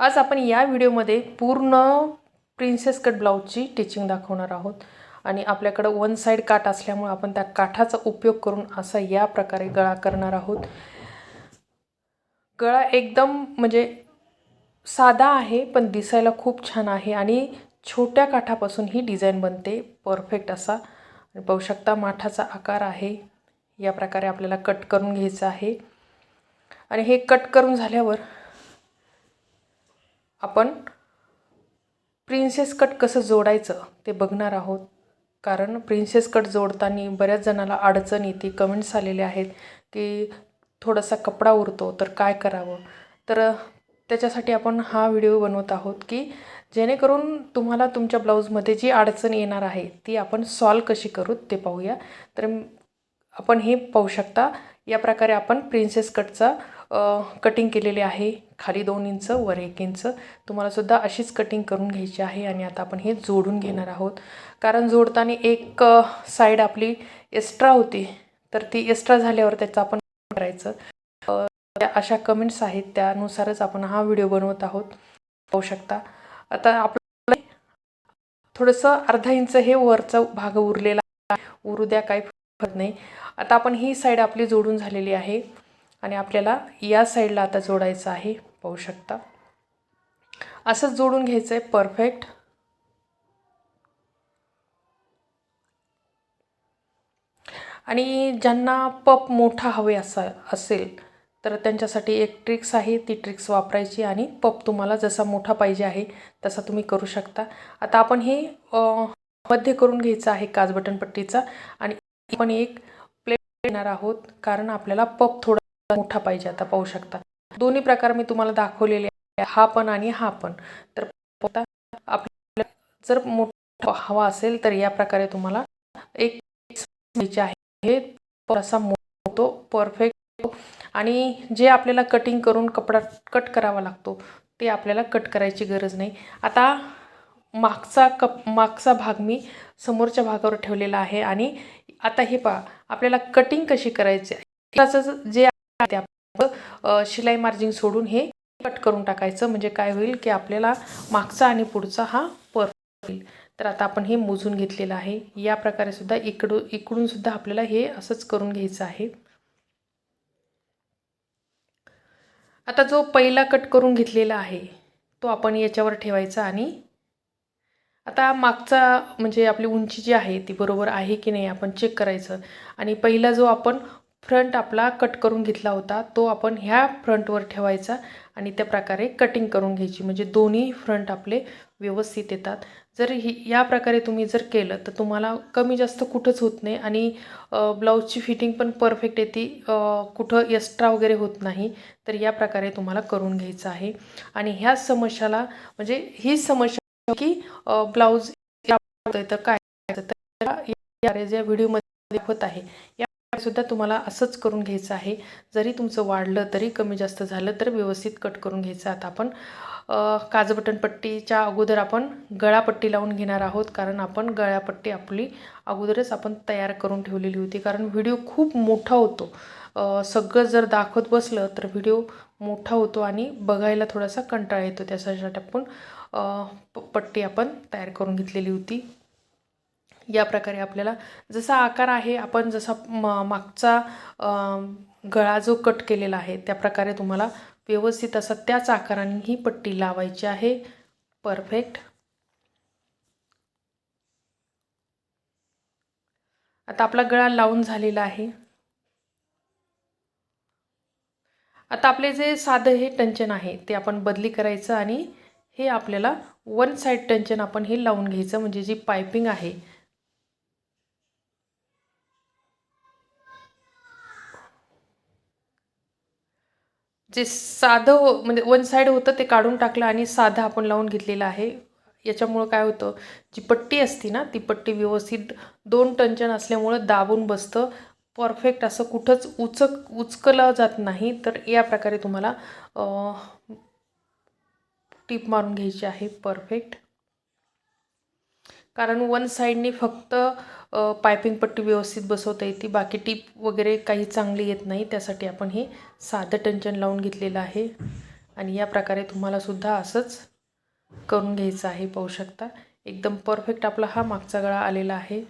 आज आपण या व्हिडिओमध्ये पूर्ण प्रिन्सेस कट ब्लाऊजची टिचिंग दाखवणार आहोत. आणि आपल्याकडं वन साईड काठ असल्यामुळे आपण त्या काठाचा उपयोग करून असा या प्रकारे गळा करणार आहोत. गळा एकदम म्हणजे साधा आहे पण दिसायला खूप छान आहे आणि छोट्या काठापासून ही डिझाईन बनते. परफेक्ट असा. आणि पाहू शकता माठाचा आकार आहे. या प्रकारे आपल्याला कट करून घ्यायचं आहे. आणि हे कट करून झाल्यावर आपण प्रिन्सेस कट कसं जोडायचं ते बघणार आहोत. कारण प्रिन्सेस कट जोडताना बऱ्याच जणाला अडचण येते. कमेंट्स आलेले आहेत की थोडासा कपडा उरतो तर काय करावं. तर त्याच्यासाठी आपण हा व्हिडिओ बनवत आहोत की जेणेकरून तुम्हाला तुमच्या ब्लाऊजमध्ये जी अडचण येणार आहे ती आपण सॉल्व कशी करू ते पाहूया. तर आपण हे पाहू शकता. या प्रकारे आपण प्रिन्सेस कटचा कटिंग केलेली आहे. खाली दोन इंच वर एक इंच. तुम्हाला सुद्धा अशीच कटिंग करून घ्यायची आहे आणि आता आपण हे जोडून घेणार आहोत. कारण जोडताना एक साईड आपली एक्स्ट्रा होती. तर ती एक्स्ट्रा झाल्यावर त्याचं आपण करायचं. त्या अशा कमेंट्स आहेत. त्यानुसारच आपण हा व्हिडिओ बनवत आहोत. पाहू शकता. आता आपलं थोडंसं अर्धा इंच हे वरचा भाग उरलेला उरू द्या काही फरक नाही. आता आपण ही साईड आपली जोडून झालेली आहे. आणि आपल्याला या साईडला आता जोडायचं आहे पाहू शकता. असंच जोडून घ्यायचं आहे परफेक्ट. आणि ज्यांना पप मोठा हवे असा असेल तर त्यांच्यासाठी एक ट्रिक्स आहे ती ट्रिक्स वापरायची आणि पप तुम्हाला जसा मोठा पाहिजे आहे तसा तुम्ही करू शकता. आता आपण हे मध्ये करून घ्यायचं आहे काच बटन पट्टीचा आणि आपण एक प्लेट घेणार आहोत कारण आपल्याला पप थोडा मोठा पाहिजे आता पाहू शकता. दोन्ही प्रकार मी तुम्हाला दाखवलेले हा पण आणि हा पण. तर आपल्याला जर मोठा हवा असेल तर या प्रकारे तुम्हाला एक आहे. हे असा मोठो परफेक्ट आणि जे आपल्याला कटिंग करून कपडा कट करावा लागतो ते आपल्याला कट करायची गरज नाही. आता मागचा कप मागचा भाग मी समोरच्या भागावर ठेवलेला आहे आणि आता हे पहा आपल्याला कटिंग कशी करायची आहे? जे शिलाई मार्जिन सोडून हे कट करून टाकायचं. म्हणजे काय होईल की आपल्याला मागचा आणि पुढचा हा परफेक्ट होईल. तर आता आपण हे मोजून घेतलेलं आहे. या प्रकारे सुद्धा इकडून इकडून सुद्धा आपल्याला हे असंच करून घ्यायचं आहे. आता जो पहिला कट करून घेतलेला आहे तो आपण याच्यावर ठेवायचा आणि आता मागचा म्हणजे आपली उंची जी आहे ती बरोबर आहे की नाही आपण चेक करायचं. आणि पहिला जो आपण फ्रंट आपला कट करून घेतला होता तो आपण ह्या फ्रंटवर ठेवायचा आणि त्या प्रकारे कटिंग करून घ्यायची म्हणजे दोन्ही फ्रंट आपले व्यवस्थित येतात जर ही या प्रकारे तुम्ही जर केलं तर तुम्हाला कमी जास्त कुठंच होत नाही आणि ब्लाऊजची फिटिंग पण परफेक्ट येते कुठं एक्स्ट्रा वगैरे होत नाही तर या प्रकारे तुम्हाला करून घ्यायचं आहे आणि ह्या समस्याला म्हणजे ही समस्या की ब्लाऊज तर काय तर या व्हिडिओमध्ये होत आहे या सुद्धा तुम्हाला असंच करून घ्यायचं आहे. जरी तुमचं वाढलं तरी कमी जास्त झालं तर व्यवस्थित कट करून घ्यायचं. आता आपण काजबटन पट्टीच्या अगोदर आपण गळापट्टी लावून घेणार आहोत. कारण आपण गळापट्टी आपली अगोदरच आपण तयार करून ठेवलेली होती. कारण व्हिडिओ खूप मोठा होतो. सगळं जर दाखवत बसलं तर व्हिडिओ मोठा होतो आणि बघायला थोडासा कंटाळा येतो. त्यासाठी आपण पट्टी आपण तयार करून घेतलेली होती. या प्रकारे आपल्याला जसा आकार आहे आपण जसा मागचा गळा जो कट केलेला आहे त्या प्रकारे तुम्हाला व्यवस्थित असा त्याच आकाराने ही पट्टी लावायची आहे. परफेक्ट आता आपला गळा लावून झालेला आहे. आता आपले जे साधं हे टंचन आहे ते आपण बदली करायचं आणि हे आपल्याला वन साईड टंचन आपण हे लावून घ्यायचं म्हणजे जी पायपिंग आहे जे साधं हो म्हणजे वन साईड होतं ते काढून टाकलं आणि साधं आपण लावून घेतलेलं आहे. याच्यामुळं काय होतं जी पट्टी असते ना ती पट्टी व्यवस्थित दोन टंचन असल्यामुळं दाबून बसतं. परफेक्ट असं कुठंच उचक उचकलं जात नाही. तर या प्रकारे तुम्हाला टीप मारून घ्यायची आहे. परफेक्ट कारण वन साईडनी फक्त पायपिंग पट्टी व्यवस्थित बसवता येते बाकी टीप वगैरे काही चांगली येत नाही. त्यासाठी आपण हे साधं टंचन लावून घेतलेलं आहे. आणि या प्रकारे तुम्हाला सुद्धा असंच करून घ्यायचं आहे पाहू शकता. एकदम परफेक्ट आपला हा मागचा गळा आलेला आहे.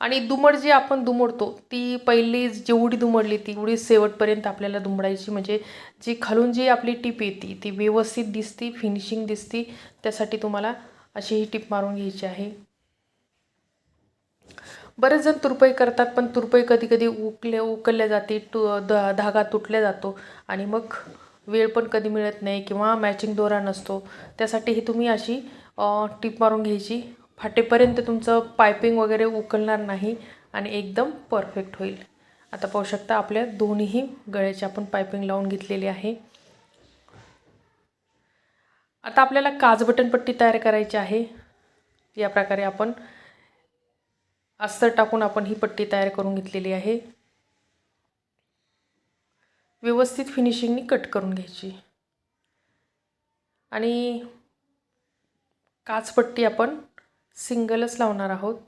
आणि दुमड जी आपण दुमडतो ती पहिली जेवढी दुमडली तेवढी शेवटपर्यंत आपल्याला दुमडायची. म्हणजे जी खालून जी आपली टीप येते ती व्यवस्थित दिसती फिनिशिंग दिसती त्यासाठी तुम्हाला अशी ही टीप मारून घ्यायची आहे. बरेच जण तुरपई करतात पण तुरपई कधी कधी उकल्या उकलल्या जाते टू द धागा तुटल्या जातो आणि मग वेळ पण कधी मिळत नाही किंवा मॅचिंग दोरा नसतो. त्यासाठी ही तुम्ही अशी टीप मारून घ्यायची. फाटेपर्यंत तुमचं पायपिंग वगैरे उकलणार नाही आणि एकदम परफेक्ट होईल. आता पाहू शकता आपल्या दोन्हीही गळ्याची आपण पायपिंग लावून घेतलेली आहे. आता आपल्याला काज बटन पट्टी तयार करायची आहे. या प्रकारे आपण अस्तर टाकून आपण ही पट्टी तयार करून घेतलेली आहे. व्यवस्थित फिनिशिंगनी कट करून घ्यायची. आणि काचपट्टी आपण सिंगलच लावणार आहोत.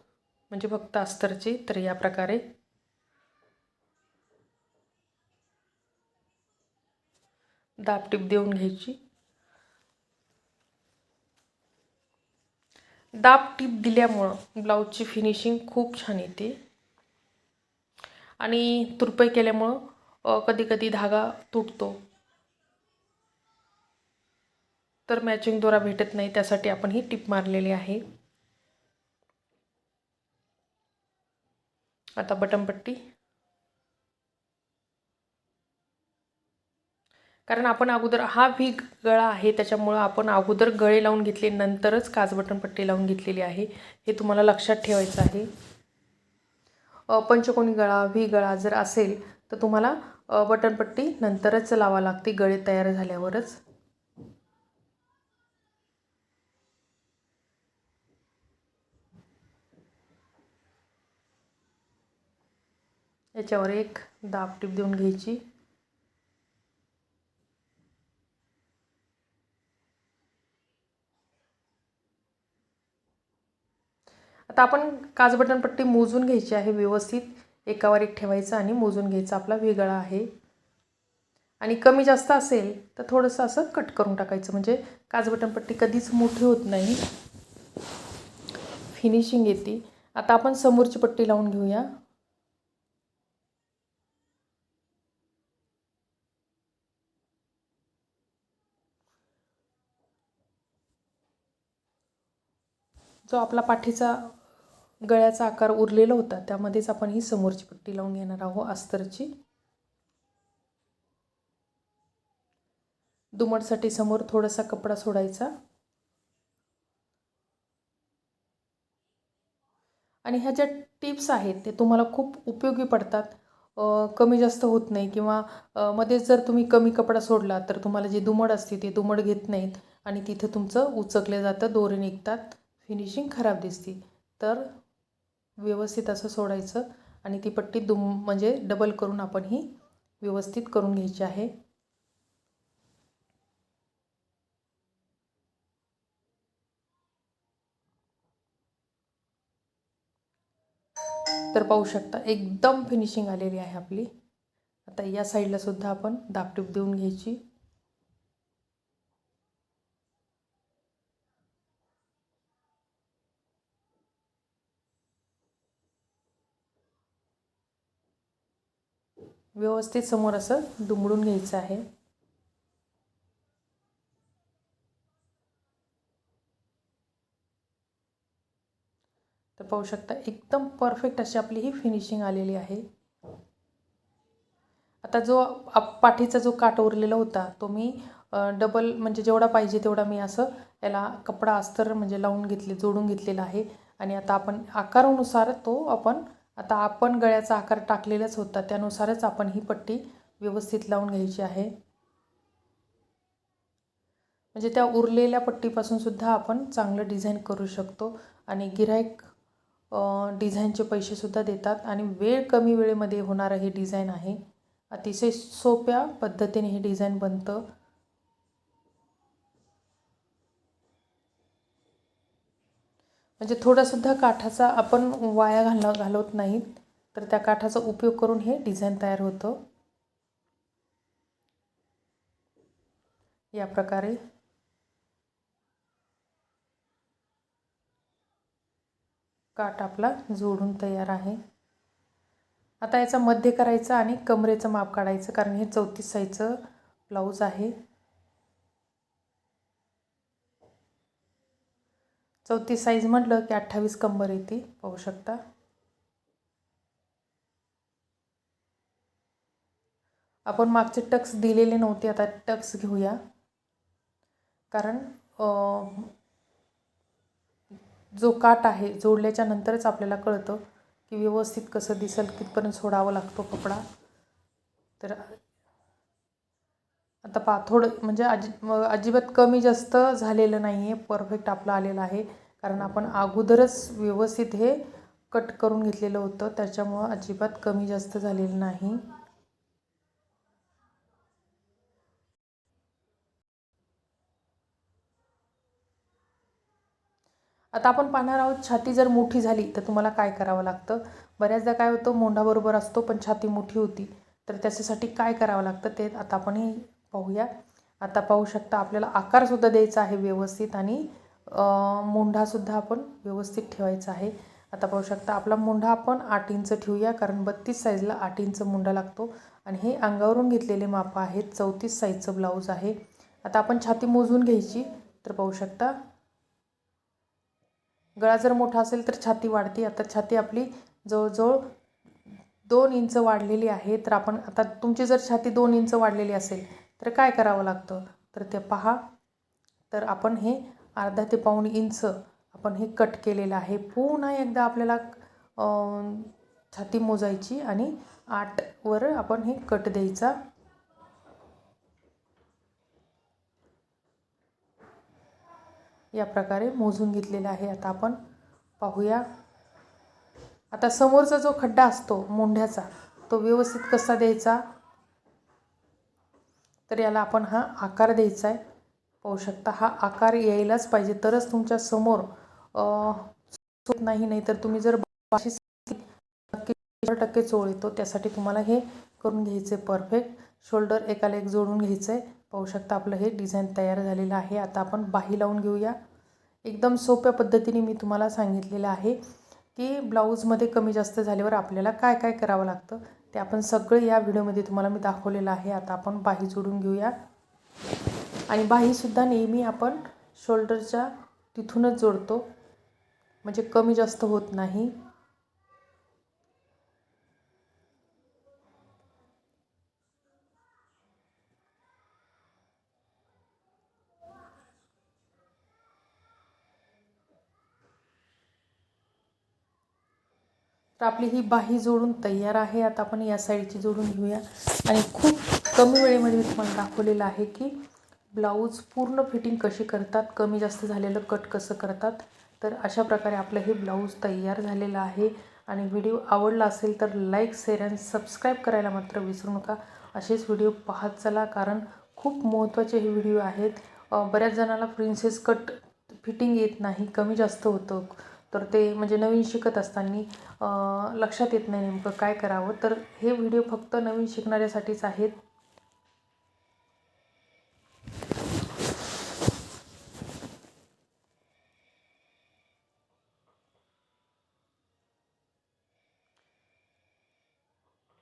म्हणजे फक्त अस्तरची तर या प्रकारे. दाबटीप देऊन घ्यायची. दाब टीप दिल्यामुळं ब्लाऊजची फिनिशिंग खूप छान येते. आणि तुरपई केल्यामुळं कधी कधी धागा तुटतो. तर मॅचिंग दोरा भेटत नाही त्यासाठी आपण ही टीप मारलेली आहे. आता बटनपट्टी कारण आपण अगोदर हा व्ही गळा आहे त्याच्यामुळं आपण अगोदर गळे लावून घेतले नंतरच काच बटनपट्टी लावून घेतलेली आहे. हे तुम्हाला लक्षात ठेवायचं आहे. पंचकोनी गळा व्ही गळा जर असेल तर तुम्हाला बटनपट्टी नंतरच लावा लागते गळे तयार झाल्यावरच. याच्यावर एक दाब टीप देऊन घ्यायची. आता आपण काच बटन पट्टी मोजून घ्यायची आहे व्यवस्थित. एकावर एक ठेवायचं आणि मोजून घ्यायचा. आपला वेगळा आहे. आणि कमी जास्त असेल तर थोडंसं असं कट करून टाकायचं. म्हणजे काच बटन पट्टी कधीच मोठी होत नाही. फिनिशिंग येते. आता आपण समोरची पट्टी लावून घेऊया. जो आपला पाठीचा गळ्याचा आकार उरलेला होता त्यामध्येच आपण ही समोरची पट्टी लावून घेणार आहोत अस्तरची. दुमटसाठी समोर थोडासा कपडा सोडायचा. आणि ह्या ज्या टिप्स आहेत ते तुम्हाला खूप उपयोगी पडतात. कमी जास्त होत नाही किंवा मध्येच जर तुम्ही कमी कपडा सोडला तर तुम्हाला जी दुमड असते ती दुमड घेत नाहीत. आणि तिथं तुमचं उचकलं जातं दोरे निघतात. फिनिशिंग खराब दिसते. तर व्यवस्थित असं सोडायचं आणि ती पट्टी दुम म्हणजे डबल करून आपण ही व्यवस्थित करून घ्यायची आहे. तर पाहू शकता एकदम फिनिशिंग आलेली आहे आपली. आता या साईडला सुद्धा आपण दापटीप देऊन घ्यायची. व्यवस्थित समोर असं दुमडून घ्यायचं आहे. तर पाहू शकता एकदम परफेक्ट अशी आपली ही फिनिशिंग आलेली आहे. आता जो पाठीचा जो काट उरलेला होता तो मी डबल म्हणजे जेवढा पाहिजे तेवढा मी असं याला कपडा अस्तर म्हणजे लावून घेतले जोडून घेतलेला आहे. आणि आता आपण आकारानुसार तो आपण आता आपण गळ्याचा आकार टाकलेलाच होता त्यानुसारच आपण ही पट्टी व्यवस्थित लावून घ्यायची आहे. म्हणजे त्या उरलेल्या पट्टीपासून सुद्धा आपण चांगलं डिझाईन करू शकतो आणि गिराईक डिझाईनचे पैसेसुद्धा देतात आणि वेळ कमी वेळेमध्ये होणारं हे डिझाईन आहे. अतिशय सोप्या पद्धतीने हे डिझाईन बनतं. म्हणजे थोडासुद्धा काठाचा आपण वाया घाल घालवत नाहीत. तर त्या काठाचा उपयोग करून हे डिझाईन तयार होतं. या प्रकारे. काठ आपला जोडून तयार आहे. आता याचा मध्य करायचं आणि कमरेचं माप काढायचं कारण हे चौतीस साईजचं ब्लाऊज आहे. चौतीस साईज म्हटलं की अठ्ठावीस कंबर येते पाहू शकता. आपण मागचे टक्स दिलेले नव्हते आता टक्स घेऊया. कारण जो काट आहे जोडल्याच्या नंतरच आपल्याला कळतं की व्यवस्थित कसं दिसेल कितपर्यंत सोडावा लागतो कपडा. तर आता पा थोडं म्हणजे अजि अजिबात कमी जास्त झालेलं नाही आहे परफेक्ट आपलं आलेलं आहे. कारण आपण अगोदरच व्यवस्थित हे कट करून घेतलेलं होतं. त्याच्यामुळं अजिबात कमी जास्त झालेलं नाही. आता आपण पाहणार आहोत छाती जर मोठी झाली तर तुम्हाला काय करावं लागतं? बऱ्याचदा काय होतं मोंढाबरोबर असतो पण छाती मोठी होती. तर त्याच्यासाठी काय करावं लागतं ते आता आपण पाहूया. आता पाहू शकता आपल्याला आकारसुद्धा द्यायचा आहे व्यवस्थित आणि मोंढासुद्धा आपण व्यवस्थित ठेवायचा आहे. आता पाहू शकता आपला मुंढा आपण आठ इंच ठेवूया कारण बत्तीस साईजला आठ इंच मुंडा लागतो. आणि हे अंगावरून घेतलेले माप आहेत चौतीस साईजचं ब्लाऊज आहे. आता आपण छाती मोजून घ्यायची. तर पाहू शकता गळा जर मोठा असेल तर छाती वाढते. आता छाती आपली जवळजवळ दोन इंच वाढलेली आहे. तर आपण आता तुमची जर छाती दोन इंच वाढलेली असेल तर काय करावं लागतं? तर ते पहा. तर आपण हे अर्धा ते पाऊण इंच आपण हे कट केलेलं आहे. पुन्हा एकदा आपल्याला छाती मोजायची आणि आठवर आपण हे कट द्यायचा. या प्रकारे मोजून घेतलेला आहे. आता आपण पाहूया. आता समोरचा जो खड्डा असतो मोंढ्याचा तो व्यवस्थित कसा द्यायचा? तर याला आपण हा आकार द्यायचा आहे पाहू शकता हा आकार यायलाच पाहिजे. तरच तुमच्यासमोर होत नाही नाही तर तुम्ही जर टक्के टक्के चोळ येतो त्यासाठी तुम्हाला हे करून घ्यायचं आहे परफेक्ट शोल्डर एकाला एक जोडून घ्यायचं आहे पाहू शकता आपलं हे डिझाईन तयार झालेलं आहे. आता आपण बाही लावून घेऊया. एकदम सोप्या पद्धतीने मी तुम्हाला सांगितलेलं आहे की ब्लाऊजमध्ये कमी जास्त झाल्यावर आपल्याला काय काय करावं लागतं? ते आपण सगळे या व्हिडिओमध्ये तुम्हाला मी दाखवलेलं आहे. आता आपण बाही जोडून घेऊया. आणि बाहीसुद्धा नेहमी आपण शोल्डरच्या तिथूनच जोडतो. म्हणजे कमी जास्त होत नाही. तर आपली ही बाही जोडून तयार आहे. आता आपण या साईडची जोडून घेऊया. आणि खूप कमी वेळेमध्ये मी तुम्हाला दाखवलेलं आहे की ब्लाऊज पूर्ण फिटिंग कशी करतात कमी जास्त झालेलं कट कसं करतात. तर अशा प्रकारे आपलं हे ब्लाऊज तयार झालेलं आहे. आणि व्हिडिओ आवडला असेल तर लाईक शेअर अँड सबस्क्राईब करायला मात्र विसरू नका. असेच व्हिडिओ पाहत चला कारण खूप महत्त्वाचे हे व्हिडिओ आहेत. बऱ्याच जणांना प्रिन्सेस कट फिटिंग येत नाही कमी जास्त होतं. तर ते म्हणजे नवीन शिकत असताना लक्षात येत नाही नेमकं काय करावं. तर हे व्हिडिओ फक्त नवीन शिकणाऱ्यासाठीच आहेत.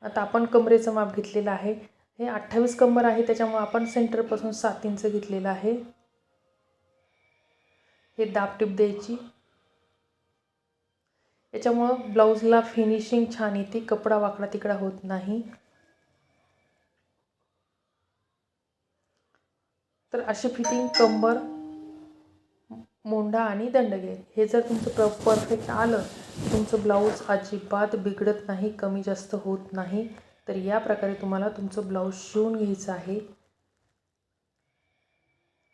आता आपण कमरेचं माप घेतलेलं आहे. हे अठ्ठावीस कंबर आहे त्याच्यामुळे आपण सेंटरपासून सात इंच घेतलेलं आहे. हे दाब टिप द्यायची. त्याच्यामुळं ब्लाऊजला फिनिशिंग छान येते. कपडा वाकडा तिकडा होत नाही. तर अशी फिटिंग कंबर मोंडा आणि दंडगे हे जर तुमचं प्र परफेक्ट आलं तुमचं ब्लाऊज अजिबात बिघडत नाही कमी जास्त होत नाही तर या प्रकारे तुम्हाला तुमचं ब्लाऊज शिवून घ्यायचं आहे.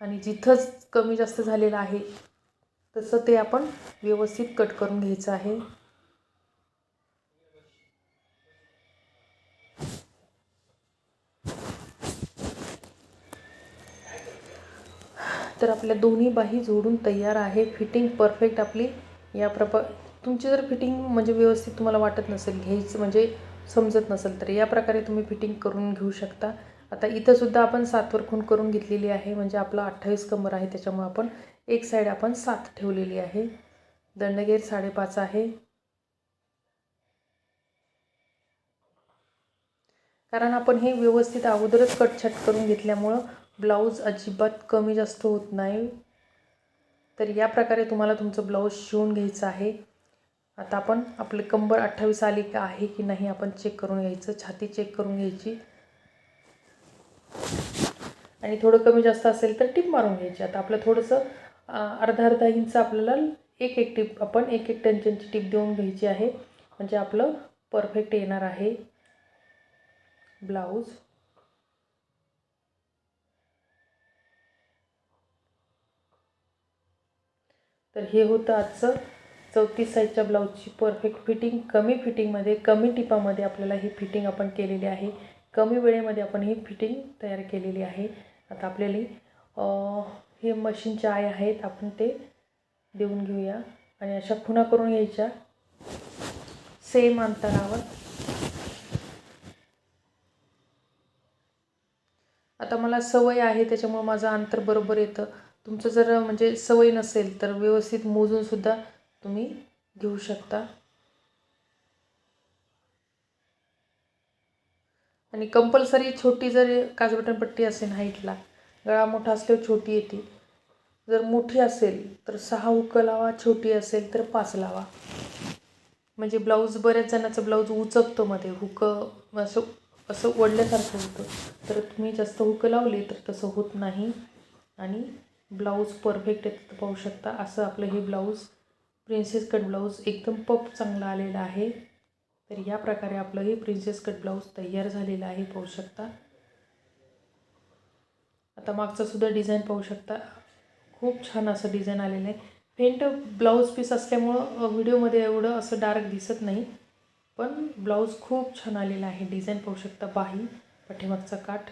आणि जिथंच कमी जास्त झालेलं आहे तसं ते आपण व्यवस्थित कट करून घ्यायचं आहे. तर आपल्या दोन्ही बाही जोडून तयार आहे. फिटिंग परफेक्ट आपली. या प्रप तुमची जर फिटिंग म्हणजे व्यवस्थित तुम्हाला वाटत नसेल घ्यायचं म्हणजे समजत नसेल तर या प्रकारे तुम्ही फिटिंग करून घेऊ शकता. आता इथंसुद्धा आपण सातवर खूण करून घेतलेली आहे म्हणजे आपलं अठ्ठावीस कंबर आहे त्याच्यामुळे आपण एक साईड आपण सात ठेवलेली आहे. दंडगेर साडेपाच आहे. कारण आपण हे व्यवस्थित अगोदरच कटछट करून घेतल्यामुळं ब्लाऊज अजिबात कमी जास्त होत नाही. तर या प्रकारे तुम्हाला तुमचं ब्लाऊज शिवून घ्यायचं आहे. आता आपण आपले कंबर अठ्ठावीस आली का आहे की नाही आपण चेक करून घ्यायचं. छाती चेक करून घ्यायची. आणि थोडं कमी जास्त असेल तर टीप मारून घ्यायची. आता आपलं थोडंसं अर्धा अर्धा इंच आपल्याला एक एक टीप आपण एक एक टेन्शनची टीप देऊन घ्यायची आहे. म्हणजे आपलं परफेक्ट येणार आहे. ब्लाऊज. तर हे होतं आजचं चौतीस साईजच्या ब्लाऊजची परफेक्ट फिटिंग. कमी फिटिंगमध्ये कमी टिपामध्ये आपल्याला ही फिटिंग आपण केलेली आहे. कमी वेळेमध्ये आपण ही फिटिंग तयार केलेली आहे. आता आपल्याला हे मशीनचे आय आहेत आपण ते देऊन घेऊया. आणि अशा खुणा करून घ्यायच्या. सेम अंतरावर. आता मला सवय आहे त्याच्यामुळं माझं अंतर बरोबर येतं. तुमचं जर म्हणजे सवय नसेल तर व्यवस्थित मोजूनसुद्धा तुम्ही घेऊ शकता. आणि कंपल्सरी छोटी जर काजबटन पट्टी असेल हाईटला गळा मोठा असल्यावर छोटी येते. जर मोठी असेल तर सहा हुक लावा छोटी असेल तर पाच लावा. म्हणजे ब्लाऊज बऱ्याच जणांचं ब्लाऊज उचकतो मध्ये हुक असं असं वडल्यासारखं होतं. तर तुम्ही जास्त हुक लावले तर तसं होत नाही. आणि ब्लाऊज परफेक्ट येतं पाहू शकता. असं आपलं हे ब्लाऊज प्रिन्सेस कट ब्लाऊज एकदम पप चांगला आलेला आहे. तर या प्रकारे आपलं हे प्रिन्सेस कट ब्लाऊज तयार झालेलं आहे पाहू शकता. आता मागचं सुद्धा डिझाईन पाहू शकता. खूप छान असं डिझाईन आलेलं आहे. फेंट ब्लाऊज पीस असल्यामुळं व्हिडिओमध्ये एवढं असं डार्क दिसत नाही. पण ब्लाऊज खूप छान आलेला आहे. डिझाईन पाहू शकता बाही पाठीमागचा काठ.